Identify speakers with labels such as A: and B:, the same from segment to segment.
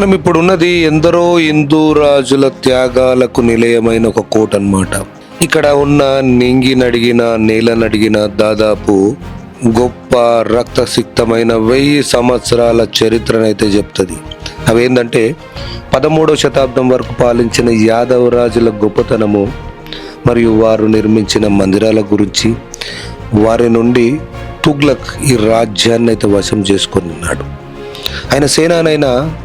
A: మనం ఇప్పుడు ఉన్నది ఎందరో హిందూ రాజుల త్యాగాలకు నిలయమైన ఒక కోట అన్నమాట. ఇక్కడ ఉన్న నింగి నడిగిన నేల నడిగిన దాదాపు గొప్ప రక్తసిక్తమైన వెయ్యి సంవత్సరాల చరిత్రనైతే చెప్తుంది. అవేంటంటే పదమూడవ శతాబ్దం వరకు పాలించిన యాదవ రాజుల గొప్పతనము మరియు వారు నిర్మించిన మందిరాల గురించి వారి నుండి తుగ్లక్ ఈ రాజ్యాన్ని అయితే వశం చేసుకుని ఉన్నాడు. ఆయన సేనానైనా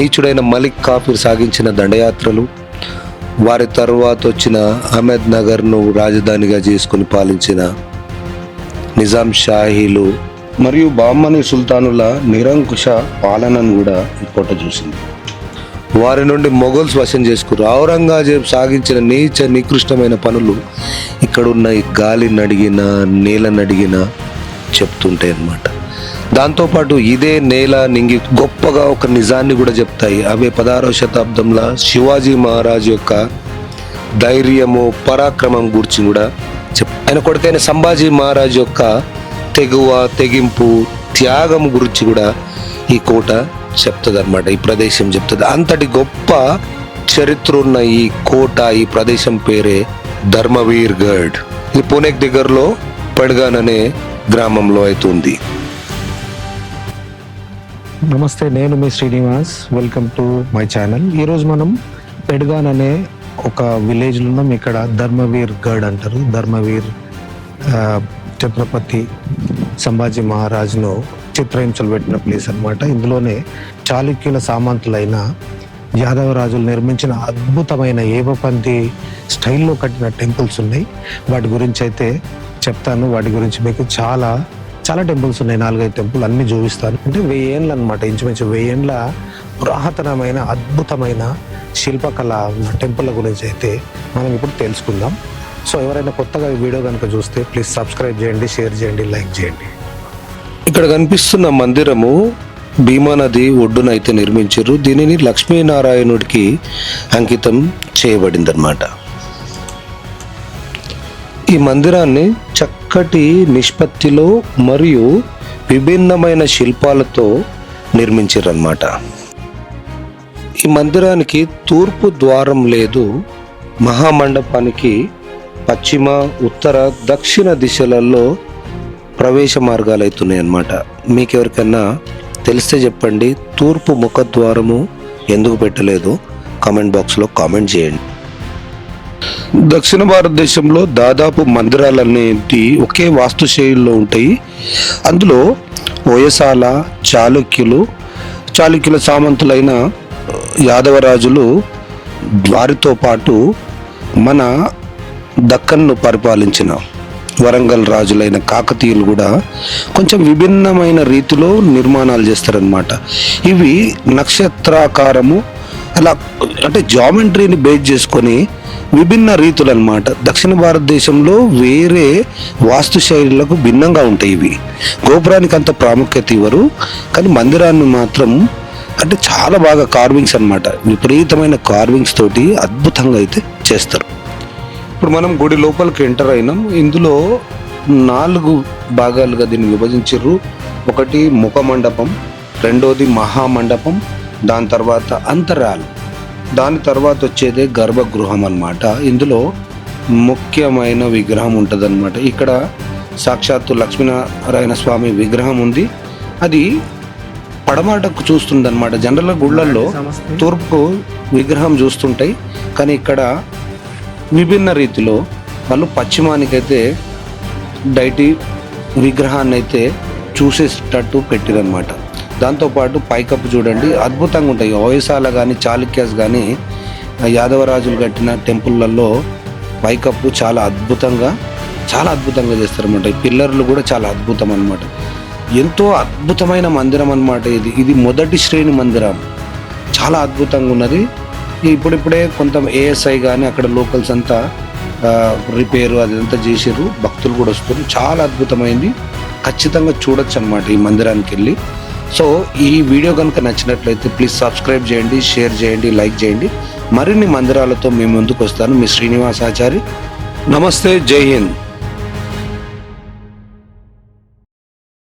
A: నీచుడైన మలిక్ కాఫీర్ సాగించిన దండయాత్రలు వారి తరువాత వచ్చిన అహ్మద్ నగర్ను రాజధానిగా చేసుకుని పాలించిన నిజాం షాహీలు మరియు బామ్మని సుల్తానుల నిరంకుశ పాలనను కూడా ఈ కోట చూసింది. వారి నుండి మొఘల్స్ వశం చేసుకున్నారు ఔరంగజేబ్ సాగించిన నీచ నికృష్టమైన పనులు ఇక్కడున్న ఈ గాలి నడిగిన నేల నడిగిన చెప్తుంటాయి అన్నమాట. దాంతోపాటు ఇదే నేల నింగి గొప్పగా ఒక నిజాన్ని కూడా చెప్తాయి. అవే పదహారవ శతాబ్దంలో శివాజీ మహారాజ్ యొక్క ధైర్యము పరాక్రమం గురించి కూడా చెప్ ఆయన కొడుకైన సంభాజీ మహారాజ్ యొక్క తెగువ తెగింపు త్యాగం గురించి కూడా ఈ కోట చెప్తుంది అనమాట ఈ ప్రదేశం చెప్తుంది. అంతటి గొప్ప చరిత్ర ఉన్న ఈ కోట ఈ ప్రదేశం పేరే ధర్మవీర్ గఢ్ ఇది పూణేకి దగ్గరలో పడగాన్ అనే గ్రామంలో అయితే ఉంది.
B: నమస్తే నేను మీ Srinivas. Welcome to my channel ఈరోజు మనం పెడ్గాన్ అనే ఒక విలేజ్లో ఉన్నాం. ఇక్కడ ధర్మవీర్ గఢ్ అంటారు. ధర్మవీర్ ఛత్రపతి సంభాజీ మహారాజును చిత్రహింసలు పెట్టిన ప్లేస్ అనమాట ఇందులోనే చాళుక్యుల సామంతులైన యాదవ రాజులు నిర్మించిన అద్భుతమైన ఏవపంతి స్టైల్లో కట్టిన టెంపుల్స్ ఉన్నాయి. వాటి గురించి అయితే చెప్తాను. వాటి గురించి మీకు చాలా చాలా టెంపుల్స్ ఉన్నాయి నాలుగైదు టెంపుల్ అన్ని చూపిస్తాను అంటే వెయ్యేండ్లు అనమాట ఇంచుమించు వెయ్యేండ్ల పురాతనమైన అద్భుతమైన శిల్పకళ ఉన్న టెంపుల్ గురించి అయితే మనం ఇప్పుడు తెలుసుకుందాం. సో ఎవరైనా కొత్తగా ఈ వీడియో కనుక చూస్తే ప్లీజ్ సబ్స్క్రైబ్ చేయండి షేర్ చేయండి లైక్ చేయండి.
A: ఇక్కడ కనిపిస్తున్న మందిరము భీమానది ఒడ్డున అయితే నిర్మించారు. దీనిని లక్ష్మీనారాయణుడికి అంకితం చేయబడిందనమాట ఈ మందిరాన్ని చక్క చక్కటి నిష్పత్తిలో మరియు విభిన్నమైన శిల్పాలతో నిర్మించారన్నమాట ఈ మందిరానికి తూర్పు ద్వారం లేదు మహామండపానికి పశ్చిమ ఉత్తర దక్షిణ దిశలలో ప్రవేశ మార్గాలు అవుతున్నాయి అన్నమాట మీకు ఎవరికన్నా తెలిస్తే చెప్పండి తూర్పు ముఖద్వారము ఎందుకు పెట్టలేదు? కామెంట్ బాక్స్లో కామెంట్ చేయండి. దక్షిణ భారతదేశంలో దాదాపు మందిరాలనేటి ఒకే వాస్తు శైలిలో ఉంటాయి. అందులో ఓయసాల చాళుక్యులు చాళుక్యుల సామంతులైన యాదవరాజులు వారితో పాటు మన దక్కన్ను పరిపాలించిన వరంగల్ రాజులైన కాకతీయులు కూడా కొంచెం విభిన్నమైన రీతిలో నిర్మాణాలు చేస్తారనమాట ఇవి నక్షత్రాకారము అలా అంటే జామెంట్రీని బేస్ చేసుకొని విభిన్న రీతులు అనమాట దక్షిణ భారతదేశంలో వేరే వాస్తు శైలులకు భిన్నంగా ఉంటాయి ఇవి. గోపురానికి అంత ప్రాముఖ్యత ఇవ్వరు. కానీ మందిరాన్ని మాత్రం అంటే చాలా బాగా కార్వింగ్స్ అన్నమాట. విపరీతమైన కార్వింగ్స్ తోటి అద్భుతంగా అయితే చేస్తారు. ఇప్పుడు మనం గుడి లోపలికి ఎంటర్ అయినాం. ఇందులో నాలుగు భాగాలుగా దీన్ని విభజించారు ఒకటి ముఖ మండపం రెండోది మహామండపం దాని తర్వాత అంతరాలు. దాని తర్వాత వచ్చేదే గర్భగృహం అన్నమాట. ఇందులో ముఖ్యమైన విగ్రహం ఉంటుంది ఇక్కడ సాక్షాత్తు లక్ష్మీనారాయణ స్వామి విగ్రహం ఉంది. అది పడమాటకు చూస్తుందన్నమాట. జనరల్గా గుళ్ళల్లో తూర్పు విగ్రహం చూస్తుంటాయి. కానీ ఇక్కడ విభిన్న రీతిలో వాళ్ళు పశ్చిమానికైతే డైటీ విగ్రహాన్ని అయితే చూసేటట్టు పెట్టిరనమాట దాంతోపాటు పైకప్పు చూడండి అద్భుతంగా ఉంటాయి ఓయసాల కానీ చాళుక్యాస్ కానీ యాదవరాజులు కట్టిన టెంపుల్లలో పైకప్పు చాలా అద్భుతంగా చాలా అద్భుతంగా చేస్తారన్నమాట. ఈ పిల్లర్లు కూడా చాలా అద్భుతం అన్నమాట ఎంతో అద్భుతమైన మందిరం అనమాట ఇది. ఇది మొదటి శ్రేణి మందిరం. చాలా అద్భుతంగా ఉన్నది ఇప్పుడిప్పుడే కొంత ఏఎస్ఐ కానీ అక్కడ లోకల్స్ అంతా రిపేరు అదంతా చేసారు భక్తులు కూడా వస్తారు చాలా అద్భుతమైంది. ఖచ్చితంగా చూడొచ్చు అనమాట ఈ మందిరానికి వెళ్ళి సో ఈ వీడియో కనుక నచ్చినట్లయితే ప్లీజ్ సబ్స్క్రైబ్ చేయండి షేర్ చేయండి లైక్ చేయండి. మరిన్ని మందిరాలతో మీ ముందుకు వస్తాను మీ శ్రీనివాసాచారి. నమస్తే జై హింద్.